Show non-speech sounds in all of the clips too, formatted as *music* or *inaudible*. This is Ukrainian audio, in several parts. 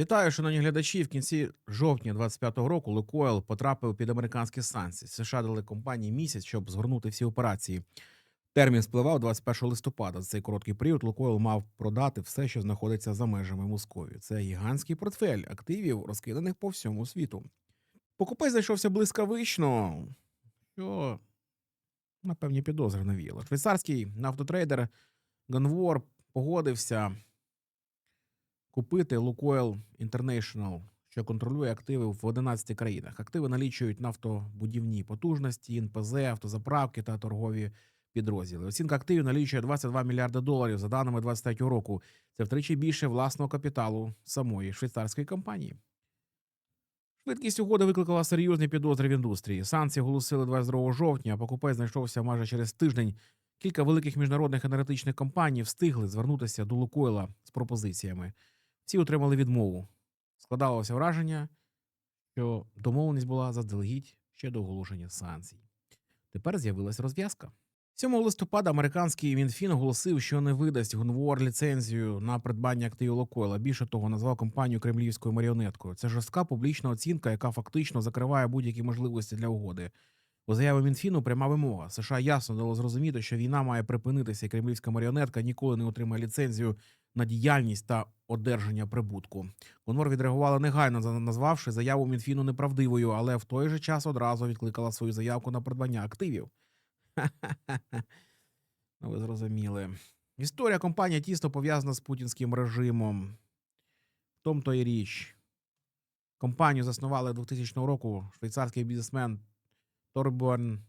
Вітаю, шановні глядачі. В кінці жовтня 25-го року Лукойл потрапив під американські санкції. США дали компанії місяць, щоб згорнути всі операції. Термін спливав 21 листопада. За цей короткий період Лукойл мав продати все, що знаходиться за межами Московії. Це гігантський портфель активів, розкиданих по всьому світу. Покупець знайшовся блискавично, що на певні підозри навіяло. Швейцарський нафтотрейдер Ганвор погодився купити Лукойл International, що контролює активи в 11 країнах. Активи налічують нафтобудівні потужності, НПЗ, автозаправки та торгові підрозділи. Оцінка активів налічує 22 мільярди доларів за даними 23 року. Це втричі більше власного капіталу самої швейцарської компанії. Швидкість угоди викликала серйозні підозри в індустрії. Санкції оголосили 22 жовтня, а покупець знайшовся майже через тиждень. Кілька великих міжнародних енергетичних компаній встигли звернутися до Лукойла з пропозиціями. Ці отримали відмову. Складалося враження, що домовленість була заздалегідь ще до оголошення санкцій. Тепер з'явилась розв'язка. 7 листопада американський Мінфін оголосив, що не видасть Гунвор ліцензію на придбання активів Локойла. Більше того, назвав компанію кремлівською маріонеткою. Це жорстка публічна оцінка, яка фактично закриває будь-які можливості для угоди. У заяві Мінфіну пряма вимога. США ясно дало зрозуміти, що війна має припинитися, і кремлівська маріонетка ніколи не отримає ліцензію на діяльність та одержання прибутку. Конвор відреагувала негайно, назвавши заяву Мінфіну неправдивою, але в той же час одразу відкликала свою заявку на придбання активів. *laughs* Ну, ви зрозуміли. Історія компанії тісно пов'язана з путінським режимом. В тому то і річ. Компанію заснували 2000 року швейцарський бізнесмен Торборн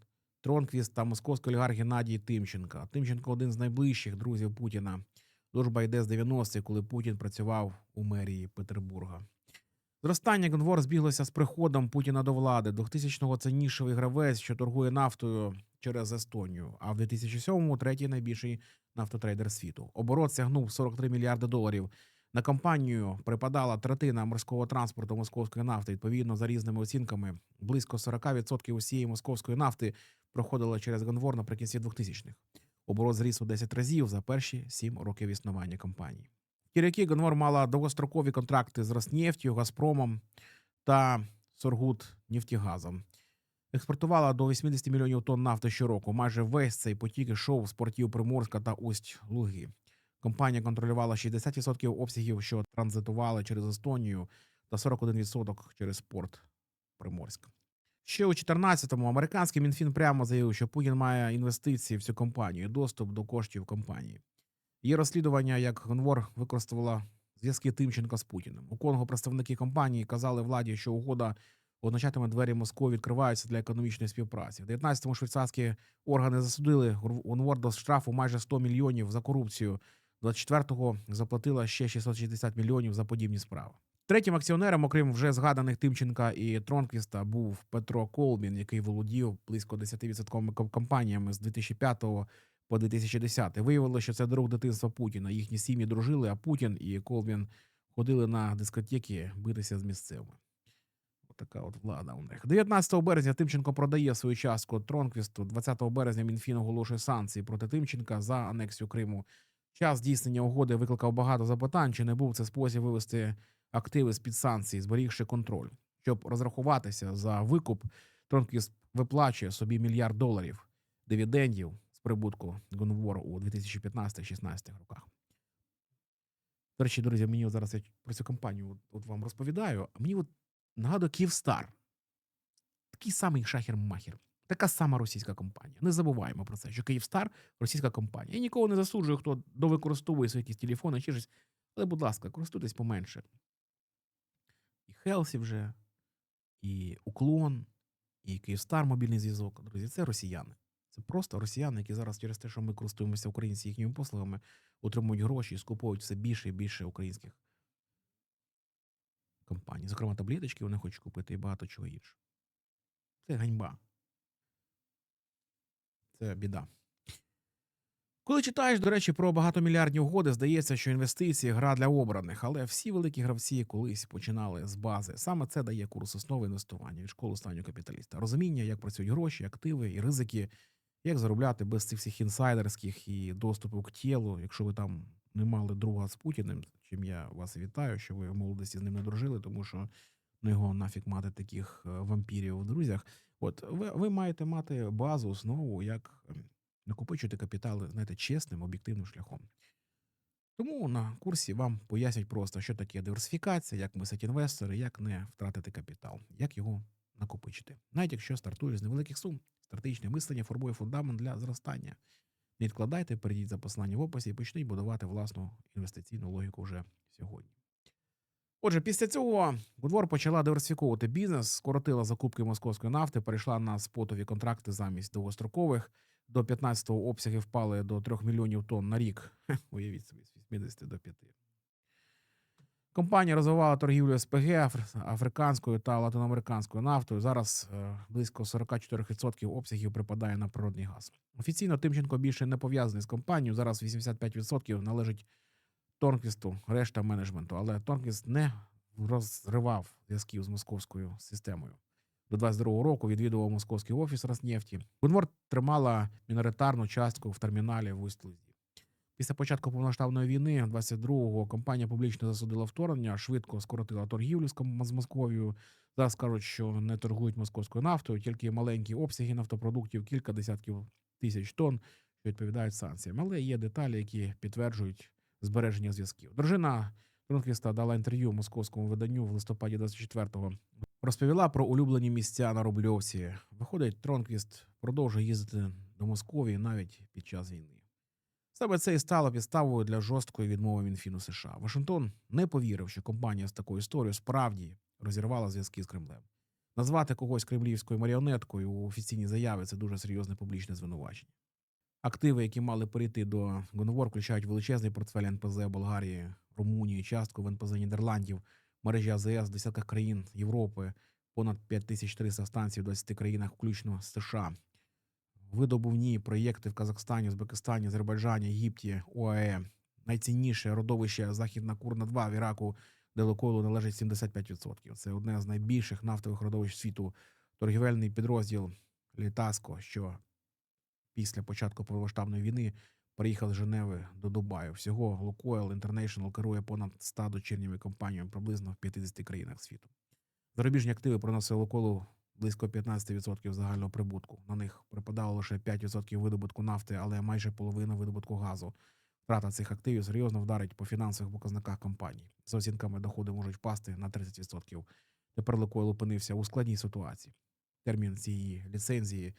Тронквіст та московський олігарх Геннадій Тимченко. Тимченко один з найближчих друзів Путіна. Дружба йде з 90-х, коли Путін працював у мерії Петербурга. Зростання Гонвор збіглося з приходом Путіна до влади. 2000-го це нішевий гравець, що торгує нафтою через Естонію. А в 2007-му третій найбільший нафтотрейдер світу. Оборот сягнув 43 мільярди доларів. На компанію припадала третина морського транспорту московської нафти. Відповідно, за різними оцінками, близько 40% усієї московської нафти проходило через Гонвор наприкінці 2000-х. Оборот зріс у 10 разів за перші 7 років існування компанії. Ті Гонвор мала довгострокові контракти з Роснефтю, Газпромом та Соргут Нефтігазом. Експортувала до 80 мільйонів тонн нафти щороку. Майже весь цей потік ішов з портів Приморська та Усть-Луги. Компанія контролювала 60% обсягів, що транзитували через Естонію, та 41% через порт Приморськ. Ще у 2014-му американський Мінфін прямо заявив, що Путін має інвестиції в цю компанію, доступ до коштів компанії. Є розслідування, як Гонвор використовувала зв'язки Тимченка з Путіним. У Конго представники компанії казали владі, що угода означатиме двері Москви відкриваються для економічної співпраці. В 19-му швейцарські органи засудили Гонвор до штрафу майже 100 мільйонів за корупцію. 24-го заплатила ще 660 мільйонів за подібні справи. Третім акціонером, окрім вже згаданих Тимченка і Тронквіста, був Петро Колбін, який володів близько 10% компаніями з 2005 по 2010. Виявилося, що це друг дитинства Путіна. Їхні сім'ї дружили, а Путін і Колбін ходили на дискотеки битися з місцевими. Така от влада у них. 19 березня Тимченко продає свою частку Тронквісту. 20 березня Мінфін оголошує санкції проти Тимченка за анексію Криму. Час здійснення угоди викликав багато запитань, чи не був це спосіб вивести активи з-під санкцій, зберігши контроль. Щоб розрахуватися за викуп, Тронквіст виплачує собі мільярд доларів дивідендів з прибутку Гонвору у 2015-16 роках. До речі, друзі, мені от зараз я про цю компанію от вам розповідаю, а мені от нагадує Київстар. Такий самий шахер-махер. Така сама російська компанія. Не забуваємо про це, що Київстар російська компанія. Я нікого не засуджую, хто довикористовує свої якісь телефони чи щось. Але, будь ласка, користуйтесь поменше. Хелсі вже, і Уклон, і Київстар мобільний зв'язок. Друзі, це росіяни. Це просто росіяни, які зараз через те, що ми користуємося українці їхніми послугами, отримують гроші і скуповують все більше і більше українських компаній. Зокрема, таблеточки вони хочуть купити і багато чого іншого. Це ганьба. Це біда. Коли читаєш, до речі, про багатомільярдні угоди, здається, що інвестиції гра для обраних, але всі великі гравці колись починали з бази. Саме це дає курс основи інвестування від школи останнього капіталіста. Розуміння, як працюють гроші, активи і ризики, як заробляти без цих всіх інсайдерських і доступу к тілу, якщо ви там не мали друга з Путіним, чим я вас вітаю, що ви в молодості з ним не дружили, тому що ну його нафіг мати таких е, вампірів в друзях. От ви, ви маєте мати базу, основу, як накопичувати капітали, знаєте, чесним, об'єктивним шляхом. Тому на курсі вам пояснять просто, що таке диверсифікація, як мислять інвестори, як не втратити капітал, як його накопичити. Навіть якщо стартуєш з невеликих сум, стратегічне мислення формує фундамент для зростання. Не відкладайте, перейдіть за посиланням в описі і почніть будувати власну інвестиційну логіку вже сьогодні. Отже, після цього Гудвор почала диверсифіковувати бізнес, скоротила закупки московської нафти, перейшла на спотові контракти замість довгострокових. До 15-го обсяги впали до 3 мільйонів тонн на рік. Уявіть собі, з 80 до 5. Компанія розвивала торгівлю СПГ, африканською та латиноамериканською нафтою. Зараз е, близько 44% обсягів припадає на природний газ. Офіційно Тимченко більше не пов'язаний з компанією. Зараз 85% належить Торнквісту, решта менеджменту. Але Торнквіст не розривав зв'язків з московською системою. До 22-го року відвідував московський офіс Роснефті. Гунвор тримала міноритарну частку в терміналі в Усть-Лузі. Після початку повноштабної війни, 22-го, компанія публічно засудила вторгнення, швидко скоротила торгівлю з Московією. Зараз кажуть, що не торгують московською нафтою, тільки маленькі обсяги нафтопродуктів, кілька десятків тисяч тонн, що відповідають санкціям. Але є деталі, які підтверджують збереження зв'язків. Дружина Тронквіста дала інтерв'ю московському виданню в листопаді 24-го. Розповіла про улюблені місця на Рубльовці. Виходить, Тронквіст продовжує їздити до Московії навіть під час війни. Саме це і стало підставою для жорсткої відмови Мінфіну США. Вашингтон не повірив, що компанія з такою історією справді розірвала зв'язки з Кремлем. Назвати когось кремлівською маріонеткою у офіційній заяві це дуже серйозне публічне звинувачення. Активи, які мали перейти до Гонвор, включають величезний портфель НПЗ Болгарії, Румунії, частку в НПЗ Нідерландів, мережі АЗС в десятках країн Європи, понад 5300 станцій в 20 країнах, включно з США. Видобувні проєкти в Казахстані, Узбекистані, Азербайджані, Єгипті, ОАЕ. Найцінніше родовище Західна Курна 2 в Іраку, де Лукойлу належить 75%. Це одне з найбільших нафтових родовищ світу. Торгівельний підрозділ Літаско, що після початку повномасштабної війни переїхав з Женеви до Дубаю. Всього Лукойл International керує понад 100 дочірніми компаніями приблизно в 50 країнах світу. Зарубіжні активи приносили Лукойлу близько 15% загального прибутку. На них припадало лише 5% видобутку нафти, але майже половина видобутку газу. Втрата цих активів серйозно вдарить по фінансових показниках компаній. За оцінками доходи можуть впасти на 30%. Тепер Лукойл опинився у складній ситуації. Термін цієї ліцензії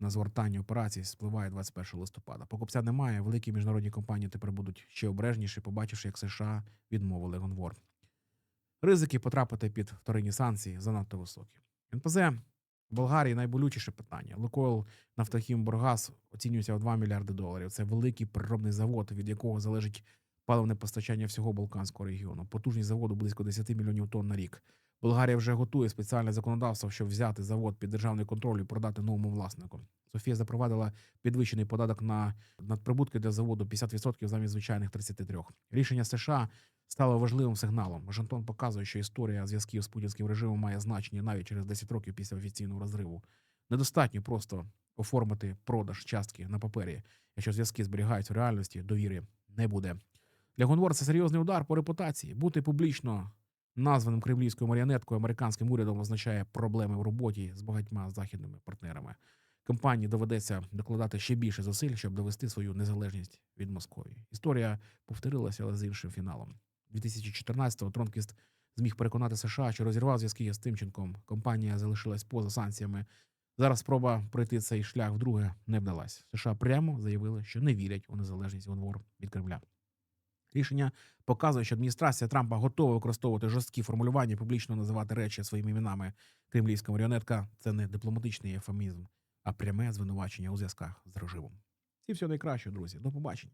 на згортання операцій спливає 21 листопада. Покупця немає. Великі міжнародні компанії тепер будуть ще обережніші, побачивши, як США відмовили Гонвор. Ризики потрапити під вторинні санкції занадто високі. НПЗ в Болгарії найболючіше питання. Лукойл Нафтохім Бургас оцінюється в 2 мільярди доларів. Це великий переробний завод, від якого залежить паливне постачання всього Балканського регіону. Потужність заводу близько 10 мільйонів тонн на рік. Болгарія вже готує спеціальне законодавство, щоб взяти завод під державний контроль і продати новому власнику. Софія запровадила підвищений податок на надприбутки для заводу 50% замість звичайних 33%. Рішення США стало важливим сигналом. Вашингтон показує, що історія зв'язків з путінським режимом має значення навіть через 10 років після офіційного розриву. Недостатньо просто оформити продаж частки на папері. Якщо зв'язки зберігаються в реальності, довіри не буде. Для Гонвор це серйозний удар по репутації. Бути публічно названим кремлівською маріонеткою американським урядом означає проблеми в роботі з багатьма західними партнерами. Компанії доведеться докладати ще більше зусиль, щоб довести свою незалежність від Московії. Історія повторилася, але з іншим фіналом. 2014-го Тронкіст зміг переконати США, що розірвав зв'язки з Тимченком. Компанія залишилась поза санкціями. Зараз спроба пройти цей шлях вдруге не вдалась. США прямо заявили, що не вірять у незалежність Гонвор від Кремля. Рішення показує, що адміністрація Трампа готова використовувати жорсткі формулювання, публічно називати речі своїми іменами. Кремлівська маріонетка це не дипломатичний ефемізм, а пряме звинувачення у зв'язках з режимом. Всі все найкраще, друзі. До побачення.